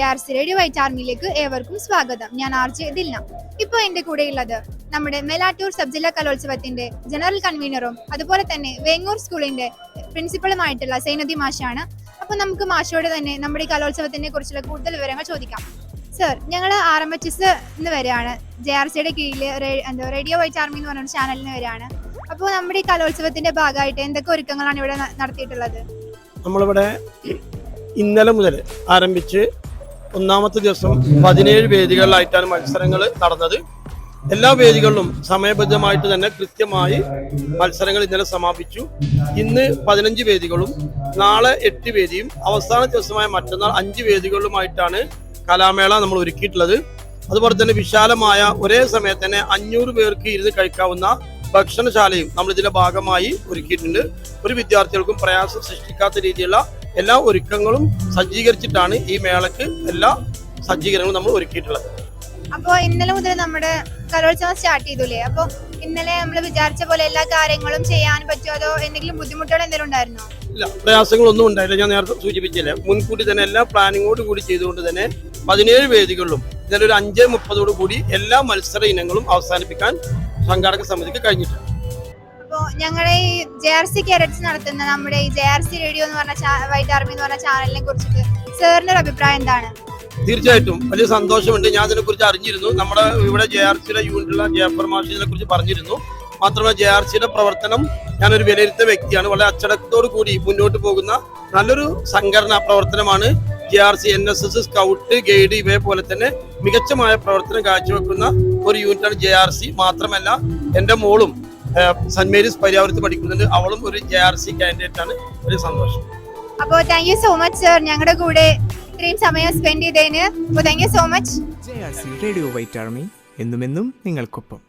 J R C radio white ആർമിയിലേക്ക് ഏവർക്കും സ്വാഗതം. ഞാൻ ആർ ജെ ദിൽന. ഇപ്പോൾ എന്റെ കൂടെയുള്ളത് നമ്മുടെ മെലാറ്റൂർ സബ് ജില്ലാ കലോത്സവത്തിന്റെ ജനറൽ കൺവീനറും അതുപോലെ തന്നെ വേങ്ങൂർ സ്കൂളിന്റെ പ്രിൻസിപ്പളുമായിട്ടുള്ള സൈനദി മാഷാണ്. അപ്പോൾ നമുക്ക് മാഷോട് തന്നെ നമ്മുടെ ഈ കലോത്സവത്തിനെ കുറിച്ചുള്ള കൂടുതൽ വിവരങ്ങൾ ചോദിക്കാം. സർ ഞങ്ങൾ ആർ എം എച്ച് എസ് എന്ന് വരെയാണ്. ജെ ആർ സിയുടെ കീഴിൽ എന്താ റേഡിയോ വൈറ്റ് ആർമി എന്ന് പറഞ്ഞ ചാനലിന് വരെയാണ്. അപ്പോൾ നമ്മുടെ ഈ കലോത്സവത്തിന്റെ ഭാഗമായിട്ട് എന്തൊക്കെ ഒരുക്കങ്ങളാണ് ഇവിടെ നടത്തിയിട്ടുള്ളത്? നമ്മളിവിടെ ഇന്നലെ മുതൽ ആരംഭിച്ച് ഒന്നാമത്തെ ദിവസം പതിനേഴ് വേദികളിലായിട്ടാണ് മത്സരങ്ങൾ നടന്നത്. എല്ലാ വേദികളിലും സമയബദ്ധമായിട്ട് തന്നെ കൃത്യമായി മത്സരങ്ങൾ ഇന്നലെ സമാപിച്ചു. ഇന്ന് പതിനഞ്ച് വേദികളും നാളെ എട്ട് വേദിയും അവസാന ദിവസമായ മറ്റന്നാൾ അഞ്ച് വേദികളിലുമായിട്ടാണ് കലാമേള നമ്മൾ ഒരുക്കിയിട്ടുള്ളത്. അതുപോലെ തന്നെ വിശാലമായ ഒരേ സമയത്ത് തന്നെ അഞ്ഞൂറ് പേർക്ക് ഇരുന്ന് കഴിക്കാവുന്ന ഭക്ഷണശാലയും നമ്മൾ ഇതിന്റെ ഭാഗമായി ഒരുക്കിയിട്ടുണ്ട്. ഒരു വിദ്യാർത്ഥികൾക്കും പ്രയാസം സൃഷ്ടിക്കാത്ത രീതിയിലുള്ള എല്ലാ ഒരുക്കങ്ങളും സജ്ജീകരിച്ചിട്ടാണ് ഈ മേളക്ക് എല്ലാ സജ്ജീകരണങ്ങളും നമ്മൾ ഒരുക്കിയിട്ടുള്ളത്. അപ്പോൾ ഇന്നലെ മുതൽ നമ്മുടെ കലോത്സവം സ്റ്റാർട്ട് ചെയ്തുല്ലേ അപ്പോൾ ഇന്നലെ നമ്മൾ വിചാരിച്ച പോലെ എല്ലാ കാര്യങ്ങളും ചെയ്യാൻ പറ്റുമോ? അതോ എന്തെങ്കിലും ബുദ്ധിമുട്ടുകൾ എന്തെങ്കിലും ഉണ്ടായിരുന്നോ? ഇല്ല പ്രയാസങ്ങളൊന്നും ഉണ്ടായില്ല. ഞാൻ നേരത്തെ സൂചിപ്പിച്ചില്ലേ മുൻകൂട്ടി തന്നെ എല്ലാ പ്ലാനിങ്ങോട് കൂടി ചെയ്തുകൊണ്ട് തന്നെ പതിനേഴ് വേദികളിലും ഇന്നലെ ഒരു അഞ്ച് മുപ്പതോടു കൂടി എല്ലാ മത്സര ഇനങ്ങളും അവസാനിപ്പിക്കാൻ സംഘാടക സമിതിക്ക് കഴിഞ്ഞിട്ടുണ്ട്. അപ്പോൾ ഞങ്ങളുടെ ഈ ജെ ആർ സി കേരറ്റ്സ് നടത്തുന്ന നമ്മുടെ ഈ ജെ ആർ സി റേഡിയോ എന്ന് പറഞ്ഞ വൈറ്റ് ആർമി എന്ന് പറഞ്ഞ ചാനലിനെ കുറിച്ചിട്ട് സാറിന്റെ അഭിപ്രായം എന്താണ്? തീർച്ചയായിട്ടും. വലിയ സന്തോഷമുണ്ട്. ഞാൻ അതിനെ കുറിച്ച് അറിഞ്ഞിരുന്നു. നമ്മുടെ ഇവിടെ ജെ ആർ സിയുടെ യൂണിറ്റുള്ള ജയപ്പർ മാഷ് ഇതിനെ കുറിച്ച് പറഞ്ഞിരുന്നു. മാത്രമല്ല ജെ ആർ സിയുടെ പ്രവർത്തനം ഞാനൊരു വിലയിരുത്ത വ്യക്തിയാണ്. വളരെ അച്ചടക്കത്തോടു കൂടി മുന്നോട്ട് പോകുന്ന നല്ലൊരു സംഘടന പ്രവർത്തനമാണ് J R C N S S scout guide ഇവയെ പോലെ തന്നെ മികച്ചമായ പ്രവർത്തനം കാഴ്ചവെക്കുന്ന ഒരു യൂണിറ്റാണ് ജെ ആർ സി മാത്രമല്ല എന്റെ മോളും സെന്റ് മേരീസ് പര്യാവരത്ത് പഠിക്കുന്നുണ്ട് അവളും ഒരു ജെ ആർ സി കാൻഡിഡേറ്റ് ആണ്. ഒരു സന്തോഷം. അപ്പോൾ thank you so much sir ഞങ്ങളുടെ കൂടെ ഇത്രയും സമയം സ്പെൻഡ് ചെയ്തതിന്. അപ്പോൾ thank you so much J R C radio white army എന്നുമെന്നും നിങ്ങൾക്കൊപ്പം.